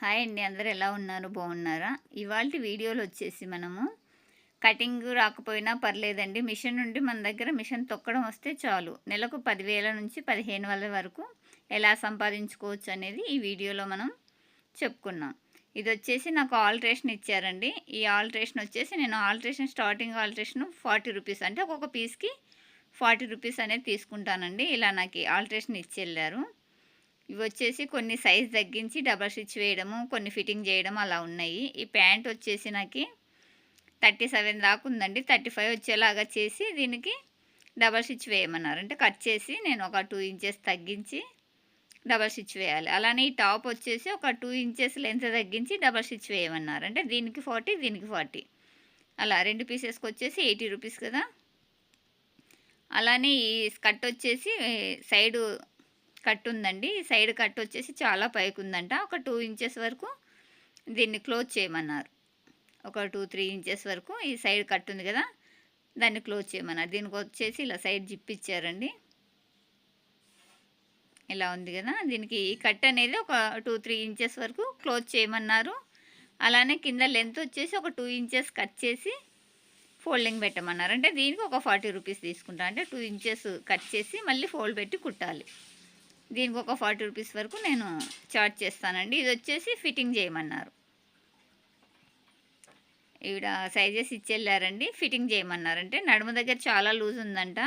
Hi అండి అందరు ఎలా ఉన్నారు? బాగున్నారా? ఇవాళ వీడియోలో వచ్చేసి మనము కటింగ్ రాకపోయినా పర్లేదండి. మిషన్ నుండి మన దగ్గర మిషన్ తొక్కడం వస్తే చాలు. నెలకు పదివేల నుంచి పదిహేను వేల వరకు ఎలా సంపాదించుకోవచ్చు అనేది ఈ వీడియోలో మనం చెప్పుకున్నాం. ఇది వచ్చేసి నాకు ఆల్ట్రేషన్ ఇచ్చారండి. ఈ ఆల్ట్రేషన్ వచ్చేసి నేను alteration starting alteration forty rupees అంటే ఒక్కొక్క పీస్కి ఫార్టీ రూపీస్ అనేది తీసుకుంటానండి. ఇలా నాకు ఆల్ట్రేషన్ ఇచ్చి వెళ్ళారు ఇవి వచ్చేసి కొన్ని సైజ్ తగ్గించి డబల్ స్టిచ్ వేయడము కొన్ని ఫిట్టింగ్ చేయడం అలా ఉన్నాయి. ఈ ప్యాంట్ వచ్చేసి నాకు థర్టీ సెవెన్ దాకా ఉందండి. థర్టీ ఫైవ్ వచ్చేలాగా చేసి దీనికి డబల్ స్టిచ్ వేయమన్నారు. అంటే కట్ చేసి నేను ఒక టూ ఇంచెస్ తగ్గించి డబల్ స్టిచ్ వేయాలి. అలానే ఈ టాప్ వచ్చేసి ఒక టూ ఇంచెస్ లెంత్ తగ్గించి డబల్ స్టిచ్ వేయమన్నారు. అంటే దీనికి ఫార్టీ దీనికి ఫార్టీ. అలా రెండు పీసెస్కి వచ్చేసి ఎయిటీ రూపీస్ కదా. అలానే ఈ స్కర్ట్ వచ్చేసి సైడు కట్ ఉందండి ఈ సైడ్ కట్ వచ్చేసి చాలా పైకి ఉందంట ఒక టూ ఇంచెస్ వరకు దీన్ని క్లోజ్ చేయమన్నారు. ఒక టూ త్రీ ఇంచెస్ వరకు ఈ సైడ్ కట్ ఉంది కదా దాన్ని క్లోజ్ చేయమన్నారు. దీనికి వచ్చేసి ఇలా సైడ్ జిప్ ఇచ్చారండి. ఇలా ఉంది కదా దీనికి ఈ కట్ అనేది ఒక టూ త్రీ ఇంచెస్ వరకు క్లోజ్ చేయమన్నారు. అలానే కింద లెంత్ వచ్చేసి ఒక టూ ఇంచెస్ కట్ చేసి ఫోల్డింగ్ పెట్టమన్నారు. అంటే దీనికి ఒక ఫార్టీ రూపీస్ తీసుకుంటాను అంటే టూ ఇంచెస్ కట్ చేసి మళ్ళీ ఫోల్డ్ పెట్టి కుట్టాలి. దీనికి ఒక ఫార్టీ రూపీస్ వరకు నేను చార్జ్ చేస్తానండి. ఇది వచ్చేసి ఫిట్టింగ్ చేయమన్నారు. ఈవిడ సైజెస్ ఇచ్చెళ్ళారండి. ఫిట్టింగ్ చేయమన్నారు. అంటే నడుము దగ్గర చాలా లూజ్ ఉందంట.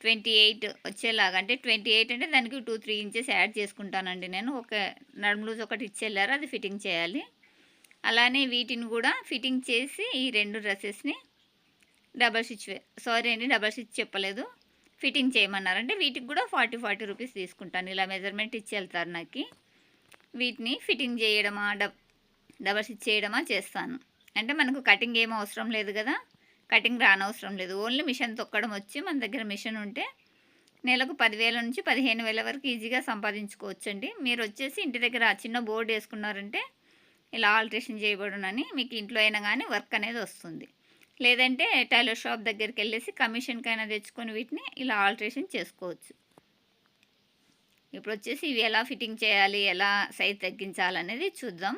ట్వంటీ ఎయిట్ వచ్చేలాగా అంటే ట్వంటీ ఎయిట్ అంటే దానికి టూ త్రీ ఇంచెస్ యాడ్ చేసుకుంటానండి నేను. ఒక నడుము లూజ్ ఒకటి ఇచ్చెళ్ళారు అది ఫిట్టింగ్ చేయాలి. అలానే వీటిని కూడా ఫిట్టింగ్ చేసి ఈ రెండు డ్రెస్సెస్ని డబల్ స్టిచ్ సారీ అండి డబల్ స్టిచ్ చెప్పలేదు. ఫిట్టింగ్ చేయమన్నారంటే వీటికి కూడా ఫార్టీ ఫార్టీ రూపీస్ తీసుకుంటాను. ఇలా మెజర్మెంట్ ఇచ్చి వెళ్తారు నాకు. వీటిని ఫిట్టింగ్ చేయడమా డబ్ డబల్ స్టిచ్ చేయడమా చేస్తాను. అంటే మనకు కటింగ్ ఏం అవసరం లేదు కదా. కటింగ్ రానవసరం లేదు. ఓన్లీ మిషన్ తొక్కడం వచ్చి మన దగ్గర మిషన్ ఉంటే నెలకు పదివేల నుంచి పదిహేను వేల వరకు ఈజీగా సంపాదించుకోవచ్చండి. మీరు వచ్చేసి ఇంటి దగ్గర చిన్న బోర్డు వేసుకున్నారంటే ఇలా ఆల్ట్రేషన్ చేయబడునని మీకు ఇంట్లో అయినా కానీ వర్క్ అనేది వస్తుంది. లేదంటే టైలర్ షాప్ దగ్గరికి వెళ్ళేసి కమిషన్కైనా తెచ్చుకొని వీటిని ఇలా ఆల్ట్రేషన్ చేసుకోవచ్చు. ఇప్పుడు వచ్చేసి ఇవి ఎలా ఫిట్టింగ్ చేయాలి ఎలా సైజ్ తగ్గించాలనేది చూద్దాం.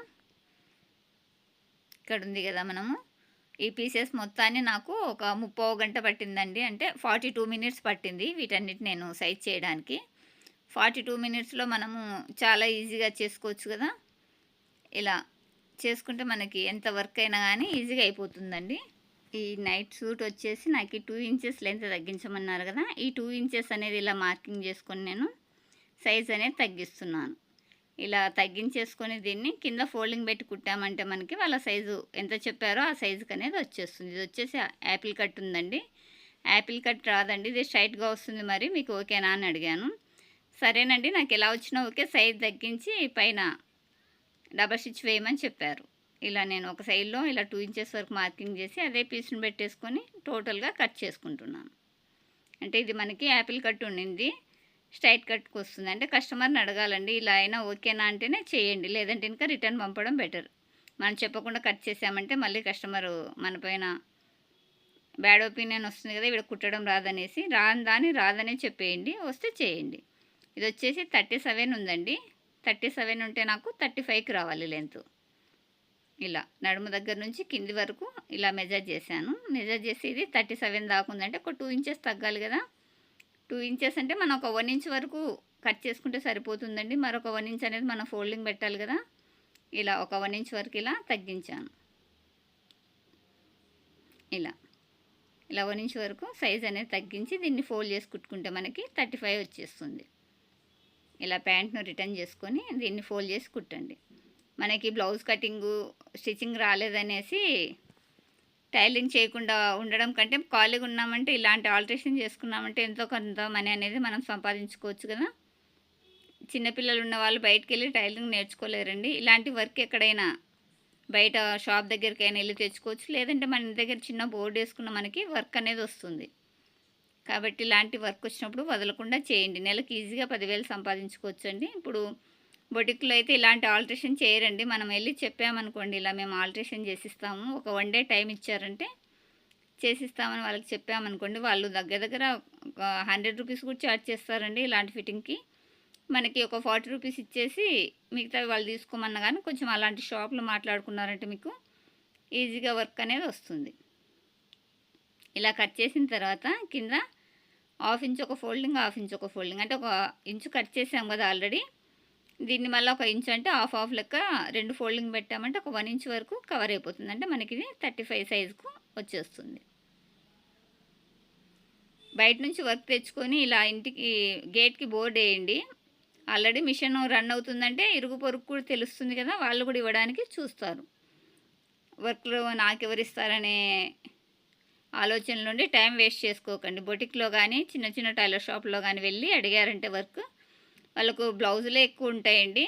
ఇక్కడ ఉంది కదా మనము. ఈ పీసెస్ మొత్తాన్ని నాకు ఒక ముప్పో గంట పట్టిందండి. అంటే ఫార్టీ టూ మినిట్స్ పట్టింది వీటన్నిటి నేను సైజ్ చేయడానికి. ఫార్టీ టూ మినిట్స్లో మనము చాలా ఈజీగా చేసుకోవచ్చు కదా. ఇలా చేసుకుంటే మనకి ఎంత వర్క్ అయినా కానీ ఈజీగా అయిపోతుందండి. ఈ నైట్ సూట్ వచ్చేసి నాకు టూ ఇంచెస్ లెంత్ తగ్గించమన్నారు కదా ఈ టూ ఇంచెస్ అనేది ఇలా మార్కింగ్ చేసుకొని నేను సైజ్ అనేది తగ్గిస్తున్నాను. ఇలా తగ్గించేసుకొని దీన్ని కింద ఫోల్డింగ్ పెట్టి కుట్టామంటే మనకి వాళ్ళ సైజు ఎంత చెప్పారో ఆ సైజుకి అనేది వచ్చేస్తుంది. ఇది వచ్చేసి యాపిల్ కట్ ఉందండి. యాపిల్ కట్ రాదండి ఇది స్ట్రైట్గా వస్తుంది మరి మీకు ఓకేనా అని అడిగాను. సరేనండి నాకు ఎలా వచ్చినా ఓకే సైజ్ తగ్గించి పైన డబల్ స్టిచ్ వేయమని చెప్పారు. ఇలా నేను ఒక సైడ్లో ఇలా టూ ఇంచెస్ వరకు మార్కింగ్ చేసి అదే పీస్ని పెట్టేసుకొని టోటల్గా కట్ చేసుకుంటున్నాను. అంటే ఇది మనకి యాపిల్ కట్ ఉండింది స్ట్రైట్ కట్కి వస్తుంది. అంటే కస్టమర్ని అడగాలండి ఇలా అయినా ఓకేనా అంటేనే చేయండి లేదంటే ఇంకా రిటర్న్ పంపడం బెటర్ మనం చెప్పకుండా కట్ చేసామంటే మళ్ళీ కస్టమర్ మన పైన బ్యాడ్ ఒపీనియన్ వస్తుంది కదా ఇక్కడ కుట్టడం రాదనేసి రాని దాని రాదనే చెప్పేయండి వస్తే చేయండి. ఇది వచ్చేసి థర్టీ సెవెన్ ఉందండి. థర్టీ సెవెన్ ఉంటే నాకు థర్టీ ఫైవ్కి రావాలి లెంత్ ఇలా నడుము దగ్గర నుంచి కింది వరకు ఇలా మెజర్ చేశాను. మెజర్ చేసి ఇది థర్టీ సెవెన్ దాకా ఉందంటే ఒక టూ ఇంచెస్ తగ్గాలి కదా. టూ ఇంచెస్ అంటే మనం ఒక వన్ ఇంచ్ వరకు కట్ చేసుకుంటే సరిపోతుందండి. మరొక వన్ ఇంచ్ అనేది మనం ఫోల్డింగ్ పెట్టాలి కదా. ఇలా ఒక వన్ ఇంచ్ వరకు ఇలా తగ్గించాను. ఇలా. ఇలా వన్ ఇంచ్ వరకు సైజ్ అనేది తగ్గించి దీన్ని ఫోల్డ్ చేసి కుట్టుకుంటే మనకి థర్టీ ఫైవ్ వచ్చేస్తుంది. ఇలా ప్యాంట్ను రిటర్న్ చేసుకొని దీన్ని ఫోల్డ్ చేసి కుట్టండి. మనకి బ్లౌజ్ కటింగు స్టిచ్చింగ్ రాలేదనేసి టైలింగ్ చేయకుండా ఉండడం కంటే ఖాళీగా ఉన్నామంటే ఇలాంటి ఆల్ట్రేషన్ చేసుకున్నామంటే ఎంతో కొంత మనీ అనేది మనం సంపాదించుకోవచ్చు కదా. చిన్నపిల్లలు ఉన్న వాళ్ళు బయటకు వెళ్ళి టైలింగ్ నేర్చుకోలేరండి. ఇలాంటి వర్క్ ఎక్కడైనా బయట షాప్ దగ్గరికి అయినా వెళ్ళి తెచ్చుకోవచ్చు. లేదంటే మన దగ్గర చిన్న బోర్డు వేసుకున్న మనకి వర్క్ అనేది వస్తుంది. కాబట్టి ఇలాంటి వర్క్ వచ్చినప్పుడు వదలకుండా చేయండి. నెలకు ఈజీగా పదివేలు సంపాదించుకోవచ్చు అండి ఇప్పుడు బొటిక్లో అయితే ఇలాంటి ఆల్ట్రేషన్ చేయరండి. మనం వెళ్ళి చెప్పామనుకోండి ఇలా మేము ఆల్ట్రేషన్ చేసిస్తాము. ఒక వన్ డే టైం ఇచ్చారంటే చేసిస్తామని వాళ్ళకి చెప్పామనుకోండి వాళ్ళు దగ్గర దగ్గర ఒక హండ్రెడ్ రూపీస్ కూడా చార్జ్ చేస్తారండి ఇలాంటి ఫిట్టింగ్కి. మనకి ఒక ఫార్టీ రూపీస్ ఇచ్చేసి మిగతావి వాళ్ళు తీసుకోమన్నా కానీ కొంచెం అలాంటి షాపులు మాట్లాడుకున్నారంటే మీకు ఈజీగా వర్క్ అనేది వస్తుంది. ఇలా కట్ చేసిన తర్వాత కింద హాఫ్ ఇంచ్ ఒక ఫోల్డింగ్ హాఫ్ ఇంచ్ ఒక ఫోల్డింగ్. అంటే ఒక ఇంచు కట్ చేసాం కదా ఆల్రెడీ. దీన్ని మళ్ళీ ఒక ఇంచ్ అంటే హాఫ్ హాఫ్ లెక్క రెండు ఫోల్డింగ్ పెట్టామంటే ఒక వన్ ఇంచ్ వరకు కవర్ అయిపోతుంది. అంటే మనకి ఇది థర్టీ ఫైవ్ సైజుకు వచ్చేస్తుంది. బయట నుంచి వర్క్ తెచ్చుకొని ఇలా ఇంటికి గేట్కి బోర్డు వేయండి. ఆల్రెడీ మిషన్ రన్ అవుతుందంటే ఇరుగు పొరుగు కూడా తెలుస్తుంది కదా వాళ్ళు కూడా ఇవ్వడానికి చూస్తారు. వర్క్లో నాకు ఎవరిస్తారనే ఆలోచన టైం వేస్ట్ చేసుకోకండి. బొటిక్లో కానీ చిన్న చిన్న టైలర్ షాప్లో కానీ వెళ్ళి అడిగారంటే వర్క్ వాళ్ళకు బ్లౌజులే ఎక్కువ ఉంటాయండి.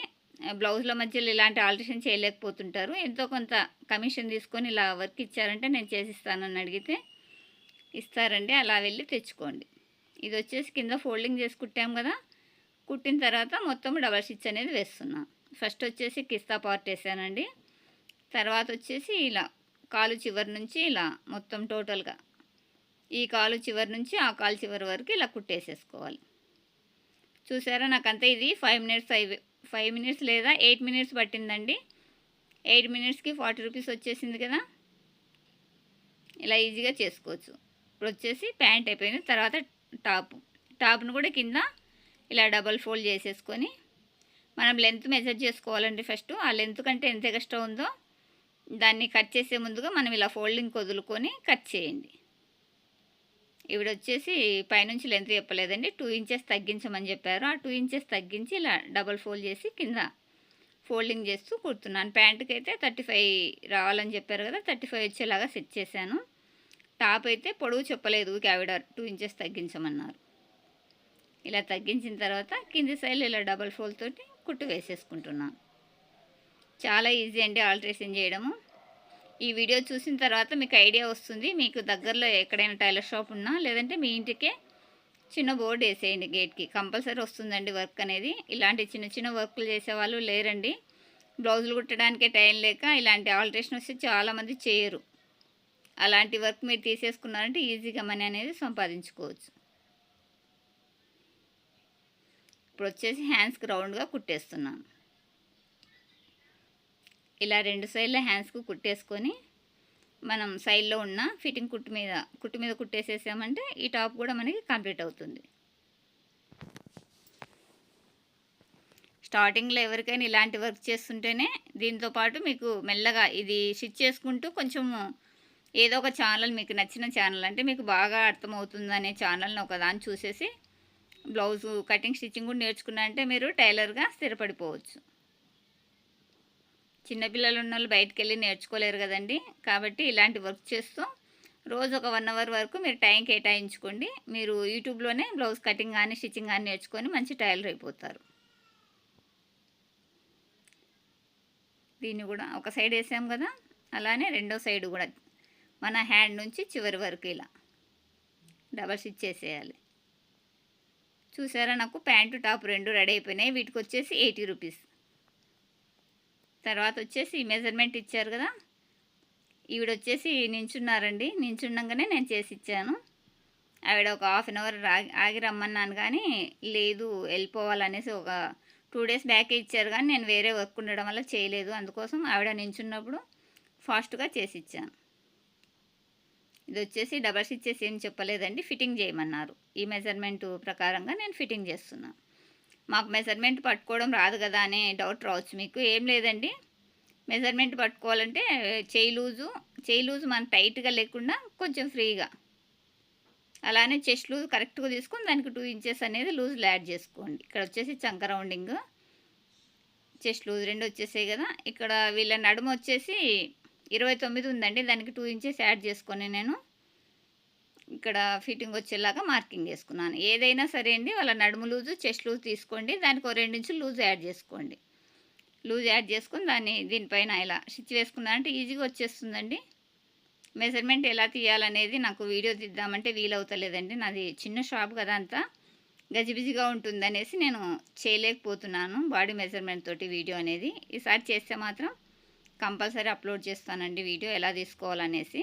బ్లౌజ్ల మధ్యలో ఇలాంటి ఆల్టరేషన్ చేయలేకపోతుంటారు. ఎంతో కొంత కమిషన్ తీసుకొని ఇలా వర్క్ ఇచ్చారంటే నేను చేసిస్తానని అడిగితే ఇస్తారండి. అలా వెళ్ళి తెచ్చుకోండి. ఇది వచ్చేసి కింద ఫోల్డింగ్ చేసి కుట్టాం కదా. కుట్టిన తర్వాత మొత్తం డబల్ స్టిచ్ అనేది వేస్తున్నాం. ఫస్ట్ వచ్చేసి కిస్తా పార్ట్ వేసానండి. తర్వాత వచ్చేసి ఇలా కాలు చివరి నుంచి ఇలా మొత్తం టోటల్గా ఈ కాలు చివరి నుంచి ఆ కాలు చివరి వరకు ఇలా కుట్టేసేసుకోవాలి. చూసారా? నాకంతా ఇది ఫైవ్ మినిట్స్ అయి ఫైవ్ మినిట్స్ లేదా ఎయిట్ మినిట్స్ పట్టిందండి. ఎయిట్ మినిట్స్కి ఫార్టీ రూపీస్ వచ్చేసింది కదా? ఇలా ఈజీగా చేసుకోవచ్చు. ఇప్పుడు వచ్చేసి ప్యాంట్ అయిపోయింది. తర్వాత టాప్ టాప్ను కూడా కింద ఇలా డబల్ ఫోల్డ్ చేసేసుకొని మనం లెంత్ మెజర్ చేసుకోవాలండి ఫస్ట్. ఆ లెంత్ కంటే ఎంత ఎక్స్ట్రా ఉందో దాన్ని కట్ చేసే ముందుగా మనం ఇలా ఫోల్డింగ్ వదులుకొని కట్ చేయండి. ఇవిడ వచ్చేసి పైనుంచి లెంత్ చెప్పలేదండి. టూ ఇంచెస్ తగ్గించమని చెప్పారు. ఆ టూ ఇంచెస్ తగ్గించి ఇలా డబల్ ఫోల్డ్ చేసి కింద ఫోల్డింగ్ చేస్తూ కుడుతున్నాను ప్యాంటుకి అయితే థర్టీ ఫైవ్ రావాలని చెప్పారు కదా థర్టీ ఫైవ్ వచ్చేలాగా సెట్ చేశాను. టాప్ అయితే పొడవు చెప్పలేదు ఆవిడ టూ ఇంచెస్ తగ్గించమన్నారు. ఇలా తగ్గించిన తర్వాత కింది సైడ్ ఇలా డబల్ ఫోల్తోటి కుట్టు వేసేసుకుంటున్నాను. చాలా ఈజీ అండి ఆల్ట్రేషన్ చేయడము. ఈ వీడియో చూసిన తర్వాత మీకు ఐడియా వస్తుంది. మీకు దగ్గరలో ఎక్కడైనా టైలర్ షాప్ ఉన్నా లేదంటే మీ ఇంటికే చిన్న బోర్డు వేసేయండి గేట్కి. కంపల్సరీ వస్తుందండి వర్క్ అనేది. ఇలాంటి చిన్న చిన్న వర్క్లు చేసేవాళ్ళు లేరండి. బ్లౌజులు కుట్టడానికే టైం లేక ఇలాంటి ఆల్ట్రేషన్ వస్తే చాలామంది చేయరు. అలాంటి వర్క్ మీరు తీసేసుకున్నారంటే ఈజీగా మనీ అనేది సంపాదించుకోవచ్చు. ఇప్పుడు వచ్చేసి హ్యాండ్స్కి రౌండ్గా కుట్టేస్తున్నాను. ఇలా రెండు సైడ్ల హ్యాండ్స్కు కుట్టేసుకొని మనం సైడ్లో ఉన్న ఫిట్టింగ్ కుట్టు మీద కుట్టు మీద కుట్టేసేసామంటే ఈ టాప్ కూడా మనకి కంప్లీట్ అవుతుంది. స్టార్టింగ్లో ఎవరికైనా ఇలాంటి వర్క్ చేస్తుంటేనే దీంతో పాటు మీకు మెల్లగా ఇది స్టిచ్ చేసుకుంటూ కొంచెము ఏదో ఒక ఛానల్ మీకు నచ్చిన ఛానల్ అంటే మీకు బాగా అర్థమవుతుంది అనే ఛానల్ని ఒకదాన్ని చూసేసి బ్లౌజు కటింగ్ స్టిచ్చింగ్ కూడా నేర్చుకున్నారంటే మీరు టైలర్గా స్థిరపడిపోవచ్చు. చిన్నపిల్లలు ఉన్న వాళ్ళు బయటకు వెళ్ళి నేర్చుకోలేరు కదండి. కాబట్టి ఇలాంటి వర్క్ చేస్తూ రోజు ఒక వన్ అవర్ వరకు మీరు టైం కేటాయించుకోండి. మీరు యూట్యూబ్లోనే బ్లౌజ్ కటింగ్ కానీ స్టిచ్చింగ్ కానీ నేర్చుకొని మంచి టైలర్ అయిపోతారు. దీన్ని కూడా ఒక సైడ్ వేసాం కదా అలానే రెండో సైడ్ కూడా మన హ్యాండ్ నుంచి చివరి వరకు ఇలా డబల్ స్టిచ్ చేసేయాలి. చూసారా నాకు ప్యాంటు టాప్ రెండు రెడీ అయిపోయినాయి. వీటికి వచ్చేసి ఎయిటీ రూపీస్. తర్వాత వచ్చేసి మెజర్మెంట్ ఇచ్చారు కదా? ఈవిడ వచ్చేసి నించున్నారండి. నించుండగానే నేను చేసి ఇచ్చాను ఆవిడ ఒక హాఫ్ అన్ అవర్ ఆగి ఆగి రమ్మన్నాను కానీ లేదు వెళ్ళిపోవాలనేసి ఒక టూ డేస్ బ్యాక్ ఇచ్చారు కానీ నేను వేరే వర్క్ ఉండడం వల్ల చేయలేదు. అందుకోసం ఆవిడ నించున్నప్పుడు ఫాస్ట్గా చేసి ఇచ్చాను ఇది వచ్చేసి డబల్ స్టిచ్చెస్ ఏం చెప్పలేదండి. ఫిట్టింగ్ చేయమన్నారు. ఈ మెజర్మెంట్ ప్రకారంగా నేను ఫిట్టింగ్ చేస్తున్నాను. మాకు మెజర్మెంట్ పట్టుకోవడం రాదు కదా అనే డౌట్ రావచ్చు మీకు. ఏం లేదండి. మెజర్మెంట్ పట్టుకోవాలంటే చేయి లూజు చేయి లూజు మన టైట్గా లేకుండా కొంచెం ఫ్రీగా. అలానే చెస్ట్ లూజ్ కరెక్ట్గా తీసుకొని దానికి టూ ఇంచెస్ అనేది లూజులు యాడ్ చేసుకోండి. ఇక్కడ వచ్చేసి చంక రౌండింగ్ చెస్ట్ లూజ్ రెండు వచ్చేసాయి కదా. ఇక్కడ వీళ్ళ నడుమ వచ్చేసి ఇరవై తొమ్మిది ఉందండి. దానికి టూ ఇంచెస్ యాడ్ చేసుకొని నేను ఇక్కడ ఫిట్టింగ్ వచ్చేలాగా మార్కింగ్ చేసుకున్నాను. ఏదైనా సరే అండి వాళ్ళ నడుము లూజు చెస్ట్ లూజ్ తీసుకోండి దానికి ఒక రెండు లూజ్ యాడ్ చేసుకోండి. లూజ్ యాడ్ చేసుకుని దాన్ని దీనిపైన ఇలా స్టిచ్ వేసుకున్నారంటే ఈజీగా వచ్చేస్తుందండి. మెజర్మెంట్ ఎలా తీయాలనేది నాకు వీడియో తీద్దామంటే వీలవుతలేదండి. నాది చిన్న షాప్ కదా అంతా. గజిబిజిగా ఉంటుందనేసి నేను చేయలేకపోతున్నాను బాడీ మెజర్మెంట్ తోటి వీడియో అనేది. ఈసారి చేస్తే మాత్రం కంపల్సరీ అప్లోడ్ చేస్తానండి వీడియో ఎలా తీసుకోవాలనేసి.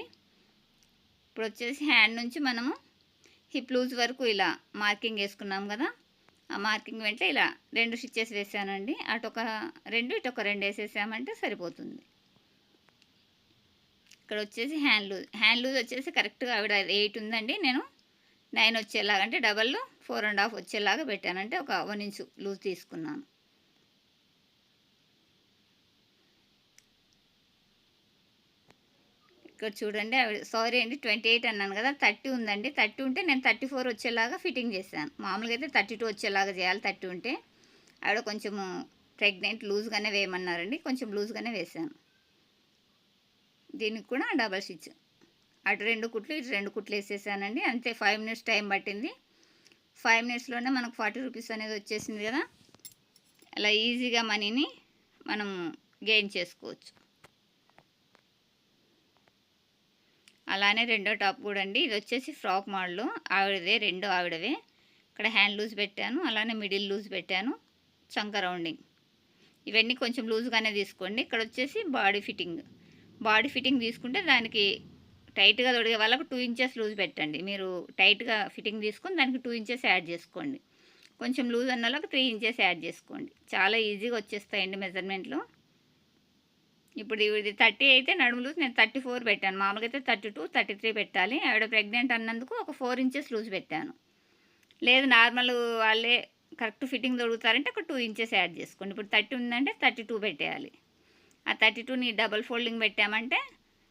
ఇప్పుడు వచ్చేసి హ్యాండ్ నుంచి మనము హిప్ లూజ్ వరకు ఇలా మార్కింగ్ వేసుకున్నాం కదా. ఆ మార్కింగ్ వెంట ఇలా రెండు స్టిచ్చెస్ వేసానండి. అటు ఒక రెండు ఇటు ఒక రెండు వేసేసామంటే సరిపోతుంది. ఇక్కడ వచ్చేసి హ్యాండ్ లూజ్ హ్యాండ్ లూజ్ వచ్చేసి కరెక్ట్గా ఆవిడ ఎయిట్ ఉందండి. నేను నైన్ వచ్చేలాగా అంటే డబల్ ఫోర్ అండ్ హాఫ్ వచ్చేలాగా పెట్టాను. అంటే ఒక వన్ ఇంచు లూజ్ తీసుకున్నాను. ఇక్కడ చూడండి ఆవిడ సారీ అండి ట్వంటీ ఎయిట్ అన్నాను కదా థర్టీ ఉందండి. థర్టీ ఉంటే నేను థర్టీ ఫోర్ వచ్చేలాగా ఫిట్టింగ్ చేశాను. మామూలుగా అయితే థర్టీ టూ వచ్చేలాగా చేయాలి థర్టీ ఉంటే. ఆవిడ కొంచెము ప్రెగ్నెంట్ లూజ్గానే వేయమన్నారండి కొంచెం లూజ్గానే వేసాను దీనికి కూడా డబల్ స్టిచ్. అటు రెండు కుట్లు ఇటు రెండు కుట్లు వేసేసానండి. అంతే ఫైవ్ మినిట్స్ టైం పట్టింది. ఫైవ్ మినిట్స్లోనే మనకు ఫార్టీ రూపీస్ అనేది వచ్చేసింది కదా. అలా ఈజీగా మనీని మనం గెయిన్ చేసుకోవచ్చు. అలానే రెండో టాప్ కూడా అండి. ఇది వచ్చేసి ఫ్రాక్ మోడల్. ఆవిడదే రెండో ఆవిడవే. ఇక్కడ హ్యాండ్ లూజ్ పెట్టాను. అలానే మిడిల్ లూజ్ పెట్టాను. చంక రౌండింగ్. ఇవన్నీ కొంచెం లూజ్గానే తీసుకోండి. ఇక్కడ వచ్చేసి బాడీ ఫిట్టింగ్. బాడీ ఫిట్టింగ్ తీసుకుంటే దానికి టైట్గా తొడిగే వాళ్ళకు టూ ఇంచెస్ లూజ్ పెట్టండి. మీరు టైట్గా ఫిట్టింగ్ తీసుకొని దానికి టూ ఇంచెస్ యాడ్ చేసుకోండి. కొంచెం లూజ్ అన్న వాళ్ళకి త్రీ ఇంచెస్ యాడ్ చేసుకోండి. చాలా ఈజీగా వచ్చేస్తాయండి మెజర్మెంట్లు. ఇప్పుడు ఇది థర్టీ అయితే నడుము లూజ్ నేను థర్టీ ఫోర్ పెట్టాను. మామూలుగా అయితే థర్టీ టూ థర్టీ త్రీ పెట్టాలి. ఆవిడ ప్రెగ్నెంట్ అన్నందుకు ఒక ఫోర్ ఇంచెస్ లూజ్ పెట్టాను. లేదు నార్మల్ వాళ్ళే కరెక్ట్ ఫిట్టింగ్ దొరుకుతారంటే ఒక టూ ఇంచెస్ యాడ్ చేసుకోండి. ఇప్పుడు థర్టీ ఉందంటే థర్టీ టూ పెట్టేయాలి. ఆ థర్టీ టూని డబల్ ఫోల్డింగ్ పెట్టామంటే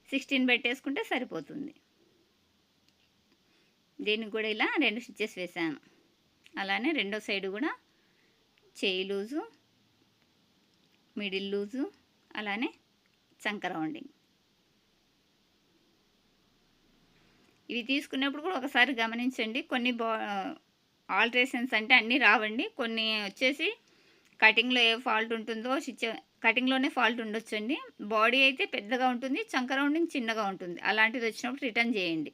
సిక్స్టీన్ పెట్టేసుకుంటే సరిపోతుంది. దీనికి కూడా ఇలా రెండు స్టిచ్చెస్ వేసాను అలానే రెండో సైడ్ కూడా చేయి లూజు మిడిల్ లూజు అలానే సంకరౌండింగ్ ఇవి తీసుకున్నప్పుడు కూడా ఒకసారి గమనించండి. కొన్ని బా ఆల్ట్రేషన్స్ అంటే అన్నీ రావండి. కొన్ని వచ్చేసి కటింగ్లో ఏ ఫాల్ట్ ఉంటుందో స్టిచ్ కటింగ్లోనే ఫాల్ట్ ఉండొచ్చండి. బాడీ అయితే పెద్దగా ఉంటుంది చంక రౌండింగ్ చిన్నగా ఉంటుంది. అలాంటిది వచ్చినప్పుడు రిటర్న్ చేయండి.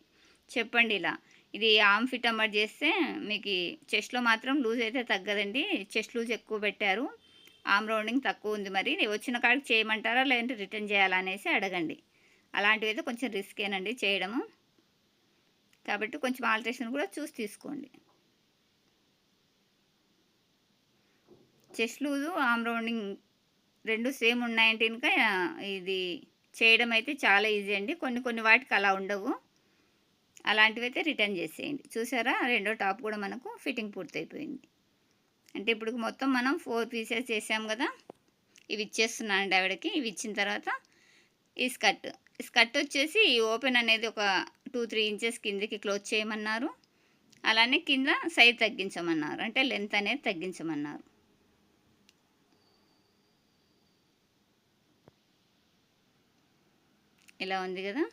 చెప్పండి ఇలా. ఇది ఆమ్ ఫిట్ అమ్మర్ చేస్తే మీకు చెస్ట్లో మాత్రం లూజ్ అయితే తగ్గదండి. చెస్ట్ లూజ్ ఎక్కువ పెట్టారు. ఆమ్ రౌండింగ్ తక్కువ ఉంది మరి. వచ్చిన కాడికి చేయమంటారా? లేదంటే రిటర్న్ చేయాలా అనేసి అడగండి. అలాంటివి అయితే కొంచెం రిస్కేనండి చేయడము. కాబట్టి కొంచెం ఆల్ట్రేషన్ కూడా చూసి తీసుకోండి. చెస్ట్ లూజు ఆమ్ రౌండింగ్ రెండు సేమ్ ఉన్నాయంటే ఇంకా ఇది చేయడం అయితే చాలా ఈజీ అండి. కొన్ని కొన్ని వాటికి అలా ఉండవు. అలాంటివి అయితే రిటర్న్ చేసేయండి. చూసారా? రెండో టాప్ కూడా మనకు ఫిట్టింగ్ పూర్తయిపోయింది. అంటే ఇప్పుడు మొత్తం మనం ఫోర్ పీసెస్ చేసాం కదా? ఇవి ఇచ్చేస్తున్నానండి ఆవిడకి. ఇవి ఇచ్చిన తర్వాత ఈ స్కర్ట్. స్కర్ట్ వచ్చేసి ఓపెన్ అనేది ఒక టూ త్రీ ఇంచెస్ కిందకి క్లోజ్ చేయమన్నారు. అలానే కింద సైజ్ తగ్గించమన్నారు. అంటే లెంత్ అనేది తగ్గించమన్నారు. ఇలా ఉంది కదా?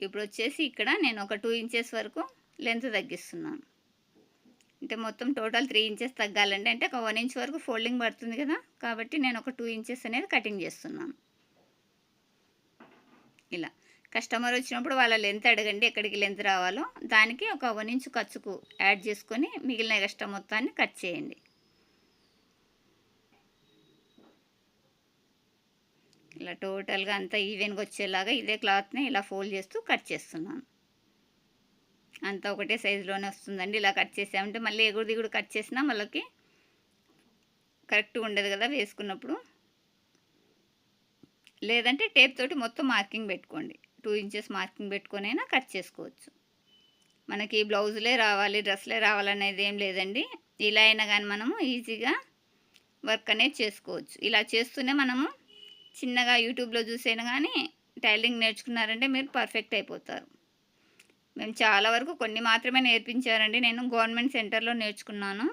ఇప్పుడు వచ్చేసి ఇక్కడ నేను ఒక టూ ఇంచెస్ వరకు లెంత్ తగ్గిస్తున్నాను. అంటే మొత్తం టోటల్ త్రీ ఇంచెస్ తగ్గాలండి. అంటే ఒక వన్ ఇంచ్ వరకు ఫోల్డింగ్ పడుతుంది కదా. కాబట్టి నేను ఒక టూ ఇంచెస్ అనేది కటింగ్ చేస్తున్నాను. ఇలా. కస్టమర్ వచ్చినప్పుడు వాళ్ళ లెంత్ అడగండి ఎక్కడికి లెంత్ రావాలో. దానికి ఒక వన్ ఇంచ్ ఖర్చుకు యాడ్ చేసుకొని మిగిలిన ఎక్స్ట్రా మొత్తాన్ని కట్ చేయండి. ఇలా టోటల్గా అంతా ఈవెన్గా వచ్చేలాగా ఇదే క్లాత్ని ఇలా ఫోల్డ్ చేస్తూ కట్ చేస్తున్నాను. అంతా ఒకటే సైజులోనే వస్తుందండి. ఇలా కట్ చేసామంటే మళ్ళీ ఎగుడు దిగుడు కట్ చేసినా వాళ్ళకి కరెక్ట్గా ఉండదు కదా వేసుకున్నప్పుడు. లేదంటే టేప్ తోటి మొత్తం మార్కింగ్ పెట్టుకోండి. టూ ఇంచెస్ మార్కింగ్ పెట్టుకొని అయినా కట్ చేసుకోవచ్చు. మనకి బ్లౌజులే రావాలి డ్రెస్లే రావాలనేది ఏం లేదండి. ఇలా అయినా కానీ మనము ఈజీగా వర్క్ అనేది చేసుకోవచ్చు. ఇలా చేస్తూనే మనము చిన్నగా యూట్యూబ్లో చూసైనా కానీ టైలరింగ్ నేర్చుకున్నారంటే మీరు పర్ఫెక్ట్ అయిపోతారు. మేము చాలా వరకు కొన్ని మాత్రమే నేర్పించారండి. నేను గవర్నమెంట్ సెంటర్లో నేర్చుకున్నాను.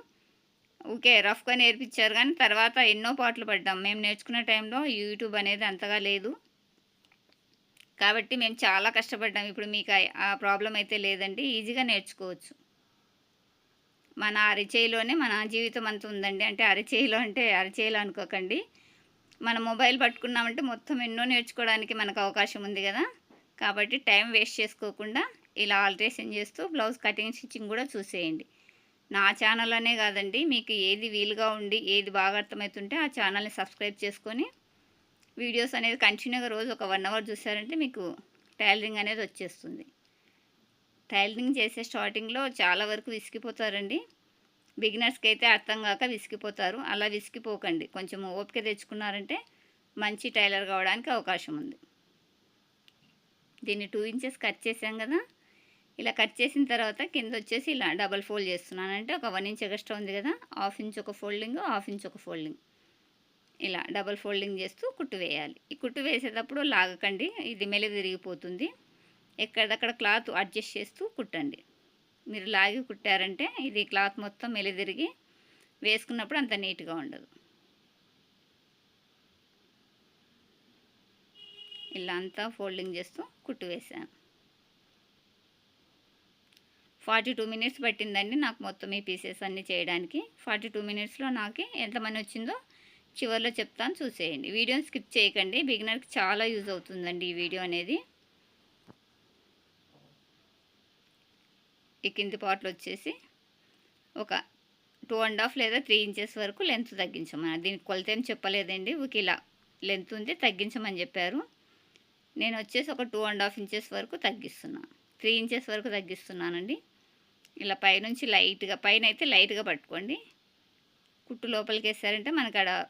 ఓకే రఫ్గా నేర్పించారు కానీ తర్వాత ఎన్నో పాటలు పడ్డాం. మేము నేర్చుకునే టైంలో యూట్యూబ్ అనేది అంతగా లేదు. కాబట్టి మేము చాలా కష్టపడ్డాం. ఇప్పుడు మీకు ఆ ప్రాబ్లం అయితే లేదండి. ఈజీగా నేర్చుకోవచ్చు. మన అరిచేయిలోనే మన జీవితం అంతా ఉందండి. అంటే అరిచేయిలో అంటే అరిచేయిలో అనుకోకండి. మన మొబైల్ పట్టుకున్నామంటే మొత్తం ఎన్నో నేర్చుకోవడానికి మనకు అవకాశం ఉంది కదా. కాబట్టి టైం వేస్ట్ చేసుకోకుండా ఇలా ఆల్ట్రేషన్ చేస్తూ బ్లౌజ్ కటింగ్ స్టిచ్చింగ్ కూడా చూసేయండి. నా ఛానల్ అనే కాదండి మీకు ఏది వీలుగా ఉండి ఏది బాగా అర్థమవుతుంటే ఆ ఛానల్ని సబ్స్క్రైబ్ చేసుకొని వీడియోస్ అనేది కంటిన్యూగా రోజు ఒక వన్ అవర్ చూసారంటే మీకు టైలరింగ్ అనేది వచ్చేస్తుంది. టైలరింగ్ చేసే స్టార్టింగ్లో చాలా వరకు విసిగిపోతారండి. బిగినర్స్కి అయితే అర్థం కాక విసిగిపోతారు. అలా విసిగిపోకండి. కొంచెం ఓపిక తెచ్చుకున్నారంటే మంచి టైలర్ కావడానికి అవకాశం ఉంది. దీన్ని టూ ఇంచెస్ కట్ చేసాం కదా ఇలా కట్ చేసిన తర్వాత కింద వచ్చేసి ఇలా డబల్ ఫోల్డ్ చేస్తున్నాను అంటే ఒక వన్ ఇంచ్ ఎక్స్ట్రా ఉంది కదా హాఫ్ ఇంచ్ ఒక ఫోల్డింగ్ హాఫ్ ఇంచ్ ఒక ఫోల్డింగ్ ఇలా డబల్ ఫోల్డింగ్ చేస్తూ కుట్టు వేయాలి. ఈ కుట్టు వేసేటప్పుడు లాగకండి ఇది మెలి తిరిగిపోతుంది. ఎక్కడక్కడ క్లాత్ అడ్జస్ట్ చేస్తూ కుట్టండి. మీరు లాగి కుట్టారంటే ఇది క్లాత్ మొత్తం మెలి తిరిగి వేసుకున్నప్పుడు అంత నీట్గా ఉండదు. ఇలా అంతా ఫోల్డింగ్ చేస్తూ కుట్టు వేసాను ఫార్టీ టూ మినిట్స్ పట్టిందండి నాకు మొత్తం ఈ పీసెస్ అన్నీ చేయడానికి. ఫార్టీ టూ మినిట్స్లో నాకు ఎంతమంది వచ్చిందో చివరిలో చెప్తాను చూసేయండి. వీడియోని స్కిప్ చేయకండి. బిగినర్కి చాలా యూజ్ అవుతుందండి ఈ వీడియో అనేది. ఈ కింది పాటలు వచ్చేసి ఒక టూ అండ్ హాఫ్ లేదా త్రీ ఇంచెస్ వరకు లెంత్ తగ్గించమని. దీనికి కొలత ఏం చెప్పలేదండి. ఒక ఇలా లెంత్ ఉంది తగ్గించమని చెప్పారు. నేను వచ్చేసి ఒక టూ అండ్ హాఫ్ ఇంచెస్ వరకు తగ్గిస్తున్నాను త్రీ ఇంచెస్ వరకు తగ్గిస్తున్నానండి. ఇలా పైనుంచి లైట్గా పైన అయితే లైట్గా పట్టుకోండి. కుట్టు లోపలికి వేసారంటే మనకు అక్కడ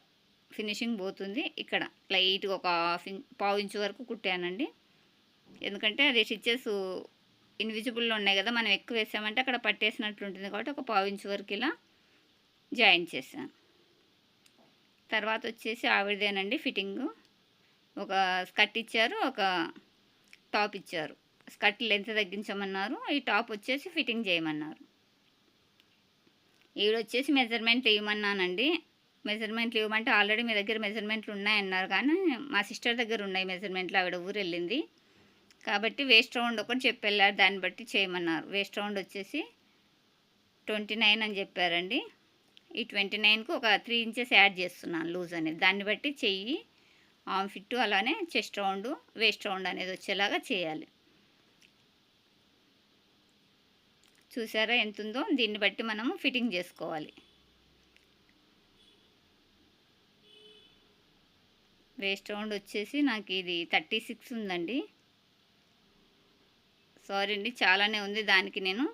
ఫినిషింగ్ పోతుంది. ఇక్కడ లైట్గా ఒక హాఫ్ ఇంచ్ పావు ఇంచు వరకు కుట్టానండి. ఎందుకంటే అది స్టిచ్చెస్ ఇన్విజిబుల్లో ఉన్నాయి కదా మనం ఎక్కువ వేసామంటే అక్కడ పట్టేసినట్లు ఉంటుంది కాబట్టి ఒక పావు ఇంచు వరకు ఇలా జాయిన్ చేశాను. తర్వాత వచ్చేసి ఆవిడదేనండి ఫిట్టింగ్. ఒక స్కర్ట్ ఇచ్చారు ఒక టాప్ ఇచ్చారు. స్కర్ట్ లెంత్ తగ్గించమన్నారు. ఈ టాప్ వచ్చేసి ఫిట్టింగ్ చేయమన్నారు. ఈవిడ వచ్చేసి మెజర్మెంట్ ఇవ్వమన్నానండి. మెజర్మెంట్లు ఇవ్వమంటే ఆల్రెడీ మీ దగ్గర మెజర్మెంట్లు ఉన్నాయన్నారు. కానీ మా సిస్టర్ దగ్గర ఉన్నాయి మెజర్మెంట్లు. ఆవిడ ఊరు వెళ్ళింది కాబట్టి వేస్ట్ రౌండ్ ఒకటి చెప్పి వెళ్ళారు దాన్ని బట్టి చేయమన్నారు. వేస్ట్ రౌండ్ వచ్చేసి ట్వంటీ నైన్ అని చెప్పారండి. ఈ ట్వంటీ నైన్కు ఒక త్రీ ఇంచెస్ యాడ్ చేస్తున్నాను లూజ్ అనేది. దాన్ని బట్టి చెయ్యి ఆమ్ ఫిట్ అలానే చెస్ట్ రౌండ్ వేస్ట్ రౌండ్ అనేది వచ్చేలాగా చేయాలి. చూసారా ఎంత ఉందో దీన్ని బట్టి మనము ఫిట్టింగ్ చేసుకోవాలి. వేస్ట్ రౌండ్ వచ్చేసి నాకు ఇది థర్టీ సిక్స్ ఉందండి. సారీ అండి చాలానే ఉంది. దానికి నేను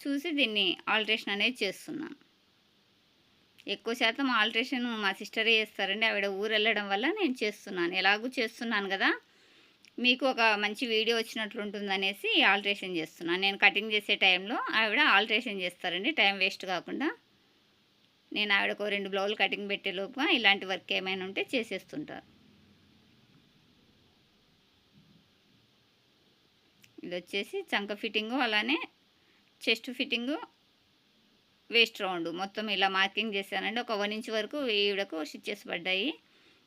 చూసి దీన్ని ఆల్ట్రేషన్ అనేది చేస్తున్నాను ఎక్కువ శాతం ఆల్ట్రేషన్ మా సిస్టరే చేస్తారండి. ఆవిడ ఊరు వెళ్ళడం వల్ల నేను చేస్తున్నాను. ఎలాగూ చేస్తున్నాను కదా. మీకు ఒక మంచి వీడియో వచ్చినట్లు ఉంటుందనేసి ఆల్ట్రేషన్ చేస్తున్నాను నేను కటింగ్ చేసే టైంలో ఆవిడ ఆల్ట్రేషన్ చేస్తారండి. టైం వేస్ట్ కాకుండా నేను ఆవిడకు రెండు బ్లౌజులు కటింగ్ పెట్టే లోపు ఇలాంటి వర్క్ ఏమైనా ఉంటే చేసేస్తుంటారు ఇది వచ్చేసి చంక ఫిట్టింగు అలానే చెస్ట్ ఫిట్టింగు వేస్ట్ రౌండ్. మొత్తం ఇలా మార్కింగ్ చేశానండి. ఒక వన్ ఇంచ్ వరకు ఈవిడకు స్టిచ్చెస్ పడ్డాయి.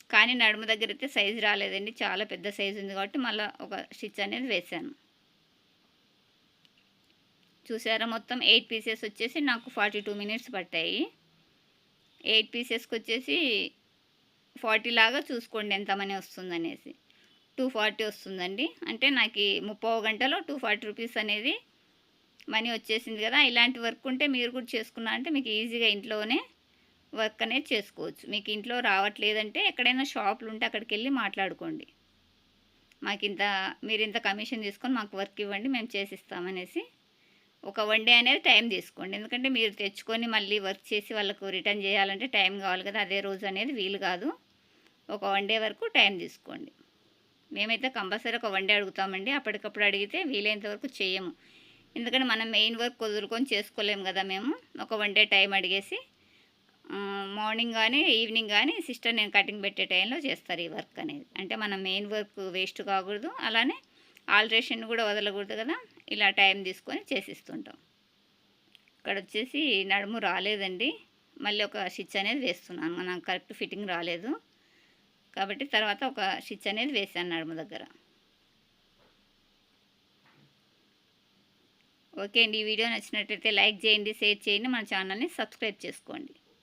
కానీ నడుము దగ్గర అయితే సైజు రాలేదండి. చాలా పెద్ద సైజు ఉంది కాబట్టి మళ్ళీ ఒక స్టిచ్ అనేది వేశాను చూసారా? మొత్తం ఎయిట్ పీసెస్ వచ్చేసి నాకు ఫార్టీ టూ మినిట్స్ పట్టాయి ఎయిట్ పీసెస్కి వచ్చేసి ఫార్టీ లాగా చూసుకోండి ఎంత మనీ వస్తుందనేసి. టూ ఫార్టీ వస్తుందండి. అంటే నాకు ముప్పై గంటలో టూ ఫార్టీ రూపీస్ అనేది మనీ వచ్చేసింది కదా. ఇలాంటి వర్క్ ఉంటే మీరు కూడా చేసుకున్నా అంటే మీకు ఈజీగా ఇంట్లోనే వర్క్ అనేది చేసుకోవచ్చు. మీకు ఇంట్లో రావట్లేదంటే ఎక్కడైనా షాపులు ఉంటే అక్కడికి వెళ్ళి మాట్లాడుకోండి. మాకు ఇంత మీరు ఇంత కమిషన్ తీసుకొని మాకు వర్క్ ఇవ్వండి మేము చేసిస్తామనేసి ఒక వన్ డే అనేది టైం తీసుకోండి. ఎందుకంటే మీరు తెచ్చుకొని మళ్ళీ వర్క్ చేసి వాళ్ళకు రిటర్న్ చేయాలంటే టైం కావాలి కదా అదే రోజు అనేది వీలు కాదు. ఒక వన్ డే వరకు టైం తీసుకోండి. మేమైతే కంపల్సరీ ఒక వన్ డే అడుగుతామండి. అప్పటికప్పుడు అడిగితే వీలైనంత వరకు చేయము. ఎందుకంటే మనం మెయిన్ వర్క్ కుదురుకొని చేసుకోలేము కదా మేము. ఒక వన్ డే టైం అడిగేసి మార్నింగ్ కానీ ఈవినింగ్ కానీ సిస్టర్ నేను కటింగ్ పెట్టే టైంలో చేస్తారు ఈ వర్క్ అనేది. అంటే మనం మెయిన్ వర్క్ వేస్ట్ కాకూడదు అలానే ఆల్ట్రేషన్ కూడా వదలకూడదు కదా ఇలా టైం తీసుకొని చేసిస్తుంటాం. ఇక్కడ వచ్చేసి నడుము రాలేదండి మళ్ళీ ఒక స్టిచ్ అనేది వేస్తున్నాను నాకు కరెక్ట్ ఫిట్టింగ్ రాలేదు. కాబట్టి తర్వాత ఒక స్టిచ్ అనేది వేసాను నడుము దగ్గర. ఓకే అండి ఈ వీడియో నచ్చినట్లయితే లైక్ చేయండి షేర్ చేయండి మన ఛానల్ని సబ్స్క్రైబ్ చేసుకోండి.